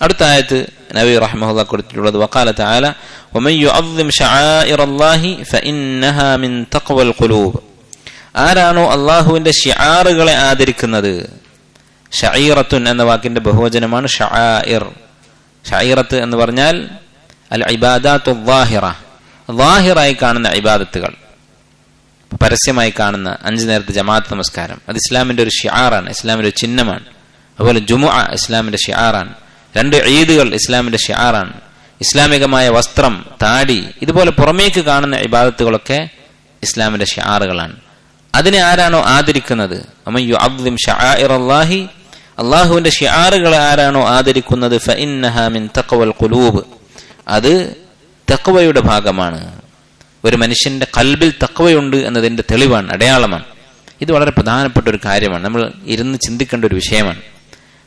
അടുത്ത ആയത്ത് നബി റഹ്മഹുല്ല കൊടുത്തിട്ടുള്ളത്. വക്കാല താല ആരാണോ അള്ളാഹുവിന്റെ ഷിയാറുകളെ ആദരിക്കുന്നത്? ഷായിറത്തുൻ എന്ന വാക്കിന്റെ ബഹുവചനമാണ് ഷായിർ ഷായിറത്ത് എന്ന് പറഞ്ഞാൽ അൽ ഇബാദാത്തു വാഹിറ വാഹിറായി കാണുന്ന ഇബാദത്തുകൾ. പരസ്യമായി കാണുന്ന അഞ്ചു നേരത്തെ ജമാഅത്ത് നമസ്കാരം. അത് ഇസ്ലാമിന്റെ ഒരു ഷിയാറാണ് ഇസ്ലാമിന്റെ ഒരു ചിഹ്നമാണ്. അതുപോലെ ജുമുഅ ഇസ്ലാമിന്റെ ഷിയാറാണ് രണ്ട് ഈദുകൾ ഇസ്ലാമിന്റെ ഷിയാറാണ് ഇസ്ലാമികമായ വസ്ത്രം താടി ഇതുപോലെ പുറമേക്ക് കാണുന്ന ഇബാദത്തുകളൊക്കെ ഇസ്ലാമിന്റെ ഷിയാറുകളാണ് അതിനെ ആരാണോ ആദരിക്കുന്നത്? അള്ളാഹുവിന്റെ ഷിയാറുകളെ ആരാണോ ആദരിക്കുന്നത്? ഖുലൂബ്. അത് തക്കവയുടെ ഭാഗമാണ്. ഒരു മനുഷ്യന്റെ കൽബിൽ തക്കവയുണ്ട് എന്നതിന്റെ തെളിവാണ് അടയാളമാണ്. ഇത് വളരെ പ്രധാനപ്പെട്ട ഒരു കാര്യമാണ്. നമ്മൾ ഇരുന്ന് ചിന്തിക്കേണ്ട ഒരു വിഷയമാണ്.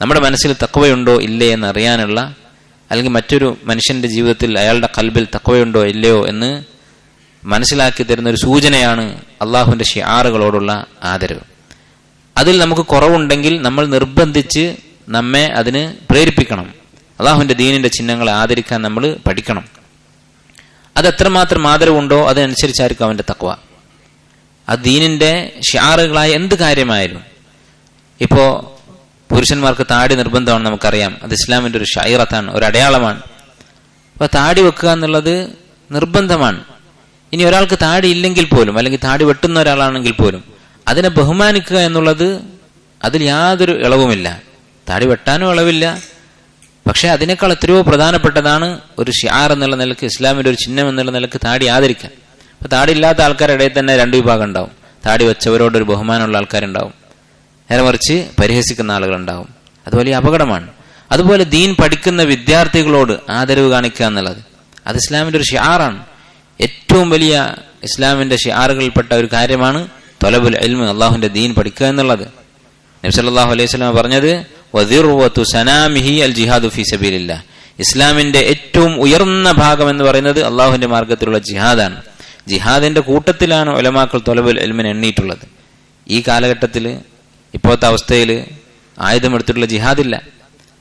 നമ്മുടെ മനസ്സിൽ തക്കവയുണ്ടോ ഇല്ലേ എന്ന് അറിയാനുള്ള അല്ലെങ്കിൽ മറ്റൊരു മനുഷ്യന്റെ ജീവിതത്തിൽ അയാളുടെ കൽബിൽ തക്കവയുണ്ടോ ഇല്ലയോ എന്ന് മനസ്സിലാക്കി തരുന്ന ഒരു സൂചനയാണ് അള്ളാഹുവിന്റെ ഷിയാറുകളോടുള്ള ആദരവ്. അതിൽ നമുക്ക് കുറവുണ്ടെങ്കിൽ നമ്മൾ നിർബന്ധിച്ച് നമ്മെ അതിന് പ്രേരിപ്പിക്കണം. അള്ളാഹുവിന്റെ ദീനിന്റെ ചിഹ്നങ്ങളെ ആദരിക്കാൻ നമ്മൾ പഠിക്കണം. അത് എത്രമാത്രം ആദരവുണ്ടോ അതിനനുസരിച്ചായിരിക്കും അവന്റെ തക്വ. ആ ദീനിന്റെ ഷിയാറുകളായ എന്ത് കാര്യമായാലും ഇപ്പോ പുരുഷന്മാർക്ക് താടി നിർബന്ധമാണ് നമുക്കറിയാം. അത് ഇസ്ലാമിന്റെ ഒരു ഷൈറത്താണ് ഒരു അടയാളമാണ്. അപ്പൊ താടി വെക്കുക എന്നുള്ളത് നിർബന്ധമാണ്. ഇനി ഒരാൾക്ക് താടി ഇല്ലെങ്കിൽ പോലും അല്ലെങ്കിൽ താടി വെട്ടുന്ന ഒരാളാണെങ്കിൽ പോലും അതിനെ ബഹുമാനിക്കുക എന്നുള്ളത് അതിൽ യാതൊരു ഇളവുമില്ല. താടി വെട്ടാനും ഇളവില്ല. പക്ഷെ അതിനേക്കാൾ എത്രയോ പ്രധാനപ്പെട്ടതാണ് ഒരു ഷിയാർ എന്നുള്ള നിലയ്ക്ക് ഇസ്ലാമിന്റെ ഒരു ചിഹ്നം എന്നുള്ള നിലയ്ക്ക് താടി ആദരിക്കാൻ അപ്പൊ താടി ഇല്ലാത്ത ആൾക്കാരുടെ ഇടയിൽ തന്നെ രണ്ട് വിഭാഗം ഉണ്ടാവും. താടി വെച്ചവരോടൊരു ബഹുമാനമുള്ള ആൾക്കാരുണ്ടാവും. നേരെ മറിച്ച് പരിഹസിക്കുന്ന ആളുകളുണ്ടാവും. അത് വലിയ അപകടമാണ്. അതുപോലെ ദീൻ പഠിക്കുന്ന വിദ്യാർത്ഥികളോട് ആദരവ് കാണിക്കുക എന്നുള്ളത്. അത് ഇസ്ലാമിന്റെ ഒരു ഷിയാറാണ് ഏറ്റവും വലിയ ഇസ്ലാമിന്റെ ഷിയാറുകളിൽപ്പെട്ട ഒരു കാര്യമാണ് തൊലബുൽ അൽമ അള്ളാഹുന്റെ ദീൻ പഠിക്കുക എന്നുള്ളത്. നബ്സല്ലാഹു അലൈഹി സ്വലാം പറഞ്ഞത് സനാമിഹി അൽ ജിഹാദു ഫി ഇസ്ലാമിന്റെ ഏറ്റവും ഉയർന്ന ഭാഗം എന്ന് പറയുന്നത് അള്ളാഹുവിന്റെ മാർഗത്തിലുള്ള ജിഹാദാണ്. ജിഹാദിന്റെ കൂട്ടത്തിലാണ് ഒലമാക്കൾ തൊലബുൽ എൽമിന് എണ്ണിയിട്ടുള്ളത്. ഈ കാലഘട്ടത്തിൽ ഇപ്പോഴത്തെ അവസ്ഥയിൽ ആയുധമെടുത്തിട്ടുള്ള ജിഹാദില്ല.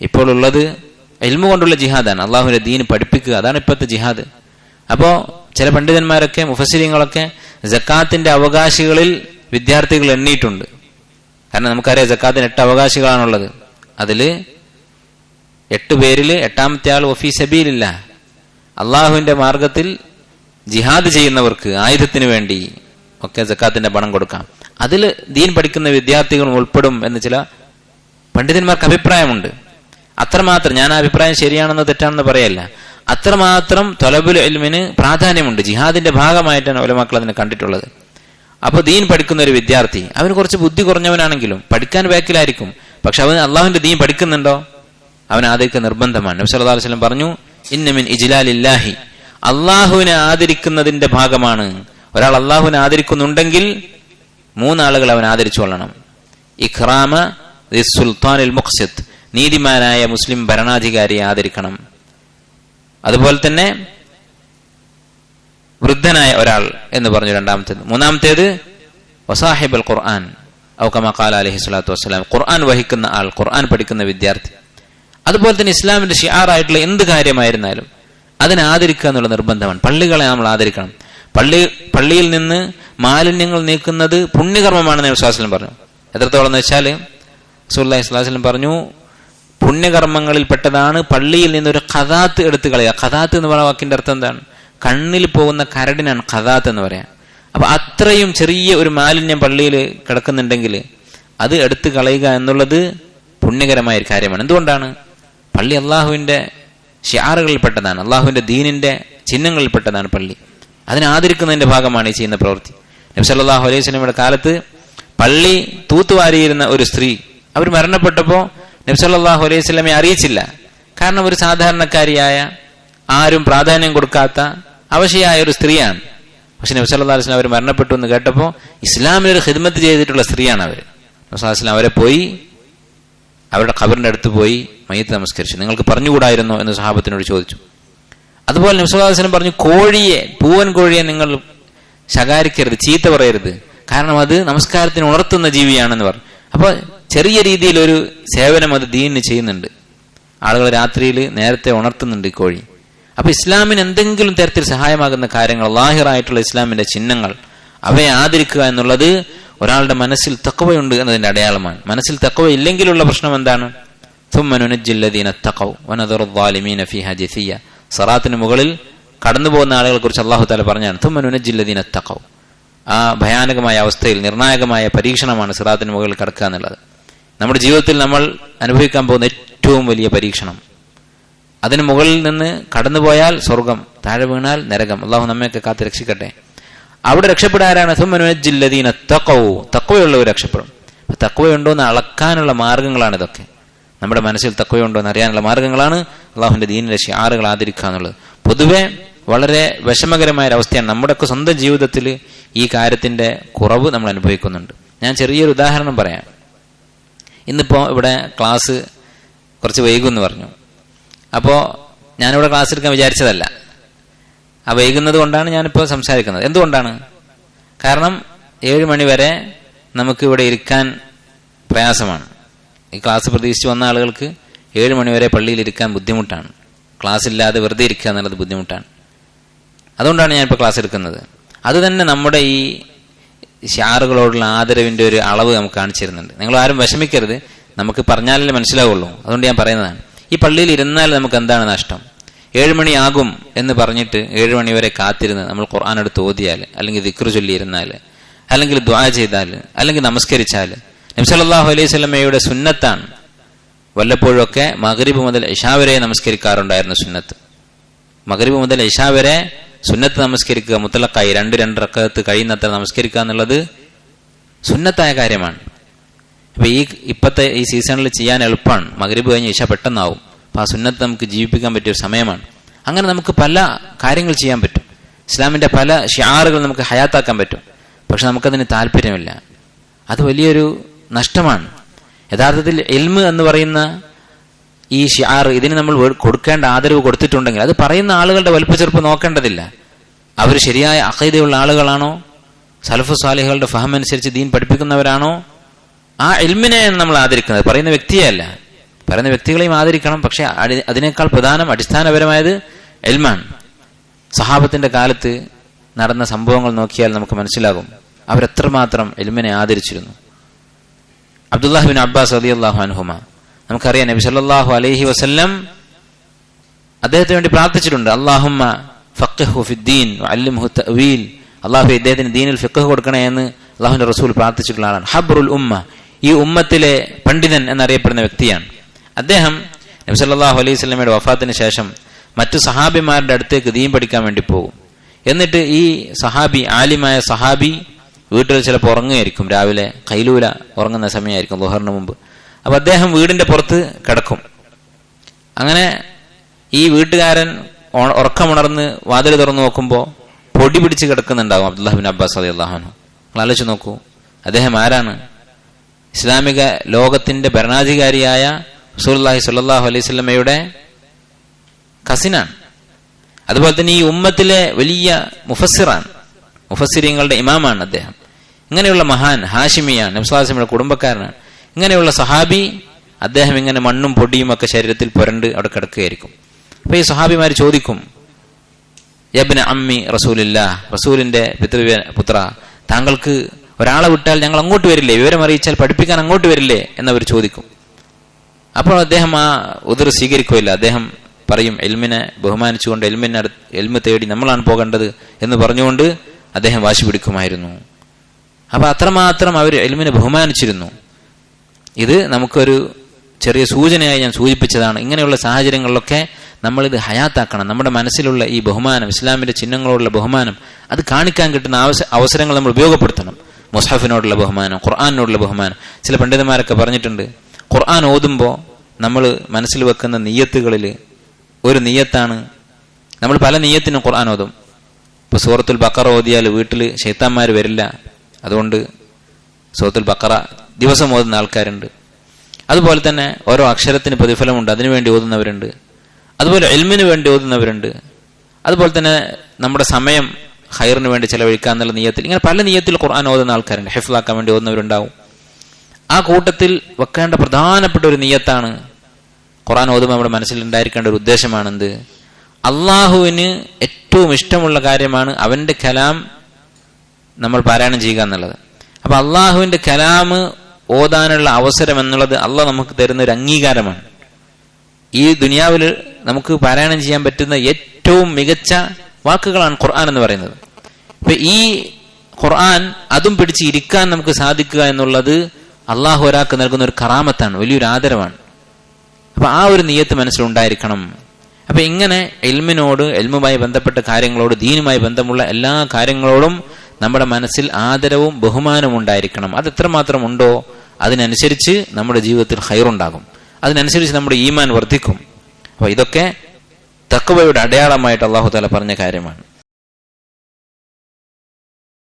ഇപ്പോൾ ഉള്ളത് എൽമു കൊണ്ടുള്ള ജിഹാദാണ്. അള്ളാഹുവിന്റെ ദീൻ പഠിപ്പിക്കുക. അതാണ് ഇപ്പോഴത്തെ ജിഹാദ്. അപ്പോൾ ചില പണ്ഡിതന്മാരൊക്കെ മുഫസിരിങ്ങളൊക്കെ ജക്കാത്തിന്റെ അവകാശികളിൽ വിദ്യാർത്ഥികൾ എണ്ണിയിട്ടുണ്ട്. കാരണം നമുക്കറിയാം ജക്കാത്തിന് എട്ട് അവകാശികളാണുള്ളത്. അതിൽ എട്ട് പേരിൽ എട്ടാമത്തെ ആൾ ഒഫീ സബീലില്ല. അള്ളാഹുവിന്റെ മാർഗത്തിൽ ജിഹാദ് ചെയ്യുന്നവർക്ക് ആയുധത്തിന് വേണ്ടി ഒക്കെ ജക്കാത്തിന്റെ പണം കൊടുക്കാം. അതിൽ ദീൻ പഠിക്കുന്ന വിദ്യാർത്ഥികൾ ഉൾപ്പെടും എന്ന് ചില പണ്ഡിതന്മാർക്ക് അഭിപ്രായമുണ്ട്. അത്രമാത്രം ഞാൻ ആ അഭിപ്രായം ശരിയാണെന്ന് തെറ്റാണെന്ന് പറയല്ല. അത്രമാത്രം തൊലബുൽ എൽമിന് പ്രാധാന്യമുണ്ട്. ജിഹാദിന്റെ ഭാഗമായിട്ടാണ് ഒലമാക്കൾ അതിനെ കണ്ടിട്ടുള്ളത്. അപ്പൊ ദീൻ പഠിക്കുന്ന ഒരു വിദ്യാർത്ഥി അവന് കുറച്ച് ബുദ്ധി കുറഞ്ഞവനാണെങ്കിലും പഠിക്കാൻ ബാക്കിലായിരിക്കും. പക്ഷെ അവൻ അള്ളാഹുവിന്റെ ദീൻ പഠിക്കുന്നുണ്ടോ? അവൻ ആദരിക്കുക നിർബന്ധമാണ്. സല്ലല്ലാഹു അലൈഹി വസല്ലം പറഞ്ഞു ഇന്നമിൻ ഇജ്ലാലില്ലാഹി. അള്ളാഹുവിനെ ആദരിക്കുന്നതിന്റെ ഭാഗമാണ് ഒരാൾ അള്ളാഹുവിനെ ആദരിക്കുന്നുണ്ടെങ്കിൽ മൂന്നാളുകൾ അവൻ ആദരിച്ചു കൊള്ളണം ഇഖ്റാമ സുൽത്താനിൽ മുഖ്സിദ് നീതിമാനായ മുസ്ലിം ഭരണാധികാരിയെ ആദരിക്കണം. അതുപോലെ തന്നെ വൃദ്ധനായ ഒരാൾ എന്ന് പറഞ്ഞു രണ്ടാമത്തേത്. മൂന്നാമത്തേത് വസാഹിബ് അൽ ഖുർആൻ ഔക്കമ കാല അലഹി സ്വലാത്തു വസ്സലാം. ഖുർആൻ വഹിക്കുന്ന ആൾ ഖുർആൻ പഠിക്കുന്ന വിദ്യാർത്ഥി. അതുപോലെ തന്നെ ഇസ്ലാമിന്റെ ഷിയാറായിട്ടുള്ള എന്ത് കാര്യമായിരുന്നാലും അതിനെ ആദരിക്കുക എന്നുള്ള നിർബന്ധമാണ്. പള്ളികളെ നമ്മൾ ആദരിക്കണം. പള്ളി പള്ളിയിൽ നിന്ന് മാലിന്യങ്ങൾ നീക്കുന്നത് പുണ്യകർമ്മമാണെന്ന് വിശ്വാസം പറഞ്ഞു. എത്രത്തോളം എന്ന് വെച്ചാൽ സുല്ലാ ഇസ്ലാസ്ലം പറഞ്ഞു പുണ്യകർമ്മങ്ങളിൽ പെട്ടതാണ് പള്ളിയിൽ നിന്ന് ഒരു കഥാത്ത് എടുത്തു കളയുക. കഥാത്ത് എന്ന് പറയുന്ന വാക്കിന്റെ അർത്ഥം എന്താണ്? കണ്ണിൽ പോകുന്ന കരടിനാണ് കഥാത്ത് എന്ന് പറയാം. അപ്പൊ അത്രയും ചെറിയ ഒരു മാലിന്യം പള്ളിയിൽ കിടക്കുന്നുണ്ടെങ്കിൽ അത് എടുത്തു കളയുക എന്നുള്ളത് പുണ്യകരമായ ഒരു കാര്യമാണ്. എന്തുകൊണ്ടാണ്? പള്ളി അള്ളാഹുവിന്റെ ഷിയാറുകളിൽപ്പെട്ടതാണ് അള്ളാഹുവിന്റെ ദീനിന്റെ ചിഹ്നങ്ങളിൽപ്പെട്ടതാണ് പള്ളി. അതിനെ ആദരിക്കുന്നതിന്റെ ഭാഗമാണ് ഈ ചെയ്യുന്ന പ്രവൃത്തി. നബ്സല്ലാഹു അലൈഹി സ്വലമിയുടെ കാലത്ത് പള്ളി തൂത്തുവാരിയിരുന്ന ഒരു സ്ത്രീ അവർ മരണപ്പെട്ടപ്പോൾ നബ്സല്ലാഹു അലൈഹി സ്വലമെ അറിയിച്ചില്ല. കാരണം ഒരു സാധാരണക്കാരിയായ ആരും പ്രാധാന്യം കൊടുക്കാത്ത അവശയായ ഒരു സ്ത്രീയാണ്. പക്ഷെ നബ്സല്ലാ അലൈഹി അവർ മരണപ്പെട്ടു എന്ന് കേട്ടപ്പോൾ ഒരു ഹിദ്മത്ത് ചെയ്തിട്ടുള്ള സ്ത്രീയാണ് അവർ നബ്സാസ്ലാം അവരെ പോയി അവരുടെ ഖബറിന്റെ അടുത്ത് പോയി മയ്യത്ത് നമസ്കരിച്ചു. നിങ്ങൾക്ക് പറഞ്ഞുകൂടായിരുന്നോ എന്ന് സഹാബത്തിനോട് ചോദിച്ചു. അതുപോലെ നബ്സുല്ലാസ്ലം പറഞ്ഞു കോഴിയെ പൂവൻ കോഴിയെ നിങ്ങൾ ശകാരിക്കരുത് ചീത്ത പറയരുത്. കാരണം അത് നമസ്കാരത്തിന് ഉണർത്തുന്ന ജീവിയാണെന്ന് പറഞ്ഞു. അപ്പോൾ ചെറിയ രീതിയിൽ ഒരു സേവനം അത് ദീനിന് ചെയ്യുന്നുണ്ട്. ആളുകൾ രാത്രിയിൽ നേരത്തെ ഉണർത്തുന്നുണ്ട് ഈ കോഴി. അപ്പൊ ഇസ്ലാമിന് എന്തെങ്കിലും തരത്തിൽ സഹായമാകുന്ന കാര്യങ്ങൾ ലാഹിറായിട്ടുള്ള ഇസ്ലാമിന്റെ ചിഹ്നങ്ങൾ അവയെ ആദരിക്കുക എന്നുള്ളത് ഒരാളുടെ മനസ്സിൽ തക്കവയുണ്ട് എന്നതിന്റെ അടയാളമാണ്. മനസ്സിൽ തക്കവ ഇല്ലെങ്കിലുള്ള പ്രശ്നം എന്താണ്? തുമ്മനുനജില്ലദീന തക്കവ് സറാത്തിന് മുകളിൽ കടന്നു പോകുന്ന ആളുകളെ കുറിച്ച് അള്ളാഹു താല പറഞ്ഞാണ് തുമ്മനുനജില്ലദീന തക്കവും ആ ഭയാനകമായ അവസ്ഥയിൽ നിർണായകമായ പരീക്ഷണമാണ് സിറാത്തിന് മുകളിൽ കടക്കുക എന്നുള്ളത്. നമ്മുടെ ജീവിതത്തിൽ നമ്മൾ അനുഭവിക്കാൻ പോകുന്ന ഏറ്റവും വലിയ പരീക്ഷണം. അതിന് മുകളിൽ നിന്ന് കടന്നുപോയാൽ സ്വർഗം താഴെ വീണാൽ നരകം. അള്ളാഹു നമ്മയൊക്കെ കാത്ത് രക്ഷിക്കട്ടെ. അവിടെ രക്ഷപ്പെടാനാണ് സുമനുജില്ലദീന തക്കവു തക്കവയുള്ളവർ രക്ഷപ്പെടും. തക്കവയുണ്ടോ എന്ന് അളക്കാനുള്ള മാർഗങ്ങളാണ് ഇതൊക്കെ. നമ്മുടെ മനസ്സിൽ തക്കവയുണ്ടോ എന്ന് അറിയാനുള്ള മാർഗങ്ങളാണ് അള്ളാഹുവിന്റെ ദീനിലെ ഷിയാറുകൾ ആദരിക്കുക എന്നുള്ളത്. പൊതുവെ വളരെ വിഷമകരമായ ഒരു അവസ്ഥയാണ് നമ്മുടെയൊക്കെ സ്വന്തം ജീവിതത്തിൽ ഈ കാര്യത്തിന്റെ കുറവ് നമ്മൾ അനുഭവിക്കുന്നുണ്ട്. ഞാൻ ചെറിയൊരു ഉദാഹരണം പറയാം. ഇന്നിപ്പോ ഇവിടെ ക്ലാസ് കുറച്ച് വൈകുമെന്ന് പറഞ്ഞു. അപ്പോൾ ഞാനിവിടെ ക്ലാസ് എടുക്കാൻ വിചാരിച്ചതല്ല. ആ വൈകുന്നത് കൊണ്ടാണ് ഞാനിപ്പോൾ സംസാരിക്കുന്നത്. എന്തുകൊണ്ടാണ്? കാരണം ഏഴ് മണി വരെ നമുക്ക് ഇവിടെ ഇരിക്കാൻ പ്രയാസമാണ്. ഈ ക്ലാസ് പ്രതീക്ഷിച്ച് വന്ന ആളുകൾക്ക് ഏഴ് മണിവരെ പള്ളിയിൽ ഇരിക്കാൻ ബുദ്ധിമുട്ടാണ്. ക്ലാസ് ഇല്ലാതെ വെറുതെ ഇരിക്കുക എന്നുള്ളത് ബുദ്ധിമുട്ടാണ്. അതുകൊണ്ടാണ് ഞാനിപ്പോൾ ക്ലാസ് എടുക്കുന്നത്. അത് തന്നെ നമ്മുടെ ഈ ഷാറുകളോടുള്ള ആദരവിന്റെ ഒരു അളവ് നമുക്ക് കാണിച്ചു തരുന്നുണ്ട് നിങ്ങൾ ആരും വിഷമിക്കരുത്. നമുക്ക് പറഞ്ഞാലേ മനസ്സിലാവുള്ളൂ. അതുകൊണ്ട് ഞാൻ പറയുന്നതാണ്. ഈ പള്ളിയിൽ ഇരുന്നാൽ നമുക്ക് എന്താണ് നഷ്ടം? ഏഴ് മണിയാകും എന്ന് പറഞ്ഞിട്ട് ഏഴ് മണി വരെ കാത്തിരുന്ന് നമ്മൾ ഖുർആൻ എടുത്ത് ഓതിയാൽ അല്ലെങ്കിൽ ദിക്ർ ചൊല്ലിയിരുന്നാൽ അല്ലെങ്കിൽ ദ്വാ ചെയ്താൽ അല്ലെങ്കിൽ നമസ്കരിച്ചാൽ നബ്സല്ലാഹു അലൈഹി സ്വലമയുടെ സുന്നത്താണ്. വല്ലപ്പോഴൊക്കെ മകരീബ് മുതൽ ഇഷാ വരെ നമസ്കരിക്കാറുണ്ടായിരുന്നു സുന്നത്ത്. മകരീബ് മുതൽ ഇഷാ വരെ സുന്നത്ത് നമസ്കരിക്കുക മുത്തലക്കായി രണ്ട് രണ്ട് റക്കത്ത് കഴിയുന്നത്ര നമസ്കരിക്കുക എന്നുള്ളത് സുന്നത്തായ കാര്യമാണ്. അപ്പൊ ഈ ഇപ്പത്തെ ഈ സീസണിൽ ചെയ്യാൻ എളുപ്പമാണ് മകരീബ് കഴിഞ്ഞ് ഇഷ പെട്ടെന്നാവും. അപ്പൊ ആ സുന്നത്ത് നമുക്ക് ജീവിപ്പിക്കാൻ പറ്റിയ ഒരു സമയമാണ്. അങ്ങനെ നമുക്ക് പല കാര്യങ്ങൾ ചെയ്യാൻ പറ്റും. ഇസ്ലാമിന്റെ പല ഷിയാറുകൾ നമുക്ക് ഹയാത്താക്കാൻ പറ്റും. പക്ഷെ നമുക്കതിന് താല്പര്യമില്ല. അത് വലിയൊരു നഷ്ടമാണ്. യഥാർത്ഥത്തിൽ എൽമ് എന്ന് പറയുന്ന ഈ ഷിയാർ ഇതിന് നമ്മൾ കൊടുക്കേണ്ട ആദരവ് കൊടുത്തിട്ടുണ്ടെങ്കിൽ അത് പറയുന്ന ആളുകളുടെ വലുപ്പച്ചെറുപ്പ് നോക്കേണ്ടതില്ല. അവർ ശരിയായ അഖൈദയുള്ള ആളുകളാണോ? സലഫു സാലിഹുകളുടെ ഫഹം അനുസരിച്ച് ദീൻ പഠിപ്പിക്കുന്നവരാണോ? ആ എൽമിനെ നമ്മൾ ആദരിക്കുന്നത്. പറയുന്ന വ്യക്തിയല്ല. പറയുന്ന വ്യക്തികളെയും ആദരിക്കണം. പക്ഷെ അതിനേക്കാൾ പ്രധാനം അടിസ്ഥാനപരമായത് എൽമാണ്. സഹാബത്തിന്റെ കാലത്ത് നടന്ന സംഭവങ്ങൾ നോക്കിയാൽ നമുക്ക് മനസ്സിലാകും. അവരെത്രമാത്രം എൽമിനെ ആദരിച്ചിരുന്നു. അബ്ദുല്ലാഹിബിൻ അബ്ബാസ് അലി അള്ളാഹു അനുഹുമ നമുക്കറിയാം നബി സല്ലാഹു അലൈഹി വസ്ല്ലം അദ്ദേഹത്തിന് വേണ്ടി പ്രാർത്ഥിച്ചിട്ടുണ്ട്. അള്ളാഹുമ്മ ഫഖ്ഹു ഫിദ്ദീൻ അള്ളാഹു ഇദ്ദേഹത്തിന് ദീനിൽ ഫിഖ് കൊടുക്കണേ എന്ന് അള്ളാഹുവിന്റെ റസൂൽ പ്രാർത്ഥിച്ചിട്ടുള്ള ആളാണ്. ഹബ്രുൽ ഉമ്മ. ഈ ഉമ്മത്തിലെ പണ്ഡിതൻ എന്നറിയപ്പെടുന്ന വ്യക്തിയാണ്. അദ്ദേഹം നബി സല്ലാഹു അലൈഹി സ്വലമയുടെ വഫാത്തിന് ശേഷം മറ്റു സഹാബിമാരുടെ അടുത്തേക്ക് ദീൻ പഠിക്കാൻ വേണ്ടി പോകും. എന്നിട്ട് ഈ സഹാബി ആലിമായ സഹാബി വീട്ടിൽ ചിലപ്പോൾ ഉറങ്ങുമായിരിക്കും രാവിലെ കൈലൂല ഉറങ്ങുന്ന സമയമായിരിക്കും ദുഹറിന് മുമ്പ്. അപ്പം അദ്ദേഹം വീടിന്റെ പുറത്ത് കിടക്കും. അങ്ങനെ ഈ വീട്ടുകാരൻ ഉറക്കമുണർന്ന് വാതിൽ തുറന്നു നോക്കുമ്പോൾ പൊടി പിടിച്ച് കിടക്കുന്നുണ്ടാകും അബ്ദുല്ലാഹിബിൻ അബ്ബാസ് അലി അള്ളാഹുനു നിങ്ങൾ ആലോചിച്ച് നോക്കൂ. അദ്ദേഹം ആരാണ്? ഇസ്ലാമിക ലോകത്തിന്റെ ഭരണാധികാരിയായ റസൂലുള്ളാഹി സ്വല്ലല്ലാഹു അലൈഹി സ്വലമയുടെ കസിനാണ്. അതുപോലെ തന്നെ ഈ ഉമ്മത്തിലെ വലിയ മുഫസ്സിറാണ്. മുഫസ്സിരിങ്ങളുടെ ഇമാമാണ് അദ്ദേഹം. ഇങ്ങനെയുള്ള മഹാൻ ഹാഷിമിയാണ് നബ്സാസിമിയുടെ കുടുംബക്കാരനാണ്. ഇങ്ങനെയുള്ള സഹാബി അദ്ദേഹം ഇങ്ങനെ മണ്ണും പൊടിയും ഒക്കെ ശരീരത്തിൽ പുരണ്ട് അവിടെ കിടക്കുകയായിരിക്കും. അപ്പൊ ഈ സഹാബിമാർ ചോദിക്കും യബ്ന അമ്മി റസൂലില്ല റസൂലിന്റെ പിതൃ പുത്ര താങ്കൾക്ക് ഒരാളെ വിട്ടാൽ ഞങ്ങൾ അങ്ങോട്ട് വരില്ലേ? വിവരം അറിയിച്ചാൽ പഠിപ്പിക്കാൻ അങ്ങോട്ട് വരില്ലേ? എന്നവർ ചോദിക്കും. അപ്പോൾ അദ്ദേഹം ആ ഉതിർ സ്വീകരിക്കുകയില്ല. അദ്ദേഹം പറയും എൽമിനെ ബഹുമാനിച്ചുകൊണ്ട് എൽമിനെ എൽമ തേടി നമ്മളാണ് പോകേണ്ടത് എന്ന് പറഞ്ഞുകൊണ്ട് അദ്ദേഹം വാശി പിടിക്കുമായിരുന്നു. അപ്പൊ അത്രമാത്രം അവർ എൽമിനെ ബഹുമാനിച്ചിരുന്നു. ഇത് നമുക്കൊരു ചെറിയ സൂചനയായി ഞാൻ സൂചിപ്പിച്ചതാണ്. ഇങ്ങനെയുള്ള സാഹചര്യങ്ങളിലൊക്കെ നമ്മളിത് ഹയാത്താക്കണം. നമ്മുടെ മനസ്സിലുള്ള ഈ ബഹുമാനം ഇസ്ലാമിന്റെ ചിഹ്നങ്ങളോടുള്ള ബഹുമാനം അത് കാണിക്കാൻ കിട്ടുന്ന അവസരങ്ങൾ നമ്മൾ ഉപയോഗപ്പെടുത്തണം. മുസ്ഹഫിനോടുള്ള ബഹുമാനം ഖുർആാനോടുള്ള ബഹുമാനം. ചില പണ്ഡിതന്മാരൊക്കെ പറഞ്ഞിട്ടുണ്ട് ഖുർആൻ ഓതുമ്പോൾ നമ്മൾ മനസ്സിൽ വെക്കുന്ന നീയത്തുകളിൽ ഒരു നീയത്താണ്. നമ്മൾ പല നീയത്തിനും ഖുർആൻ ഓതും. ഇപ്പൊ സൂറത്തുൽ ബക്കർ ഓതിയാൽ വീട്ടിൽ ഷെയ്ത്താന്മാർ വരില്ല. അതുകൊണ്ട് സൂറത്തുൽ ബക്കറ ദിവസം ഓതുന്ന ആൾക്കാരുണ്ട്. അതുപോലെ തന്നെ ഓരോ അക്ഷരത്തിന് പ്രതിഫലമുണ്ട് അതിനുവേണ്ടി ഓതുന്നവരുണ്ട്. അതുപോലെ എൽമിന് വേണ്ടി ഓതുന്നവരുണ്ട്. അതുപോലെ തന്നെ നമ്മുടെ സമയം ഹൈറിന് വേണ്ടി ചെലവഴിക്കുക എന്നുള്ള നീയത്തിൽ ഇങ്ങനെ പല നീയത്തിൽ ഖുർആൻ ഓതുന്ന ആൾക്കാരുണ്ട്. ഹെഫിലാക്കാൻ വേണ്ടി ഓതുന്നവരുണ്ടാവും. ആ കൂട്ടത്തിൽ വെക്കേണ്ട പ്രധാനപ്പെട്ട ഒരു നീയത്താണ് ഖുർആൻ ഓതുമ്പോൾ നമ്മുടെ മനസ്സിൽ ഉണ്ടായിരിക്കേണ്ട ഒരു ഉദ്ദേശമാണെന്ത്? അള്ളാഹുവിന് ഏറ്റവും ഇഷ്ടമുള്ള കാര്യമാണ് അവന്റെ കലാം നമ്മൾ പാരായണം ചെയ്യുക എന്നുള്ളത്. അപ്പൊ അള്ളാഹുവിന്റെ കലാമ് ഓതാനുള്ള അവസരം എന്നുള്ളത് അള്ളാഹ് നമുക്ക് തരുന്ന ഒരു അംഗീകാരമാണ്. ഈ ദുനിയാവിൽ നമുക്ക് പാരായണം ചെയ്യാൻ പറ്റുന്ന ഏറ്റവും മികച്ച വാക്കുകളാണ് ഖുർആൻ എന്ന് പറയുന്നത്. ഇപ്പൊ ഈ ഖുർആൻ അതും പിടിച്ച് ഇരിക്കാൻ നമുക്ക് സാധിക്കുക എന്നുള്ളത് അള്ളാഹു ഒരാൾക്ക് നൽകുന്ന ഒരു കറാമത്താണ് വലിയൊരു ആദരവാണ്. അപ്പൊ ആ ഒരു നീയത്ത് മനസ്സിലുണ്ടായിരിക്കണം. അപ്പൊ ഇങ്ങനെ എൽമിനോട് എൽമുമായി ബന്ധപ്പെട്ട കാര്യങ്ങളോട് ദീനുമായി ബന്ധമുള്ള എല്ലാ കാര്യങ്ങളോടും നമ്മുടെ മനസ്സിൽ ആദരവും ബഹുമാനവും ഉണ്ടായിരിക്കണം. അത് എത്രമാത്രം ഉണ്ടോ അതിനനുസരിച്ച് നമ്മുടെ ജീവിതത്തിൽ ഹൈറുണ്ടാകും. അതിനനുസരിച്ച് നമ്മുടെ ഈമാൻ വർദ്ധിക്കും. അപ്പോൾ ഇതൊക്കെ തക്കവയുടെ അടയാളമായിട്ട് അള്ളാഹു താല പറഞ്ഞ കാര്യമാണ്.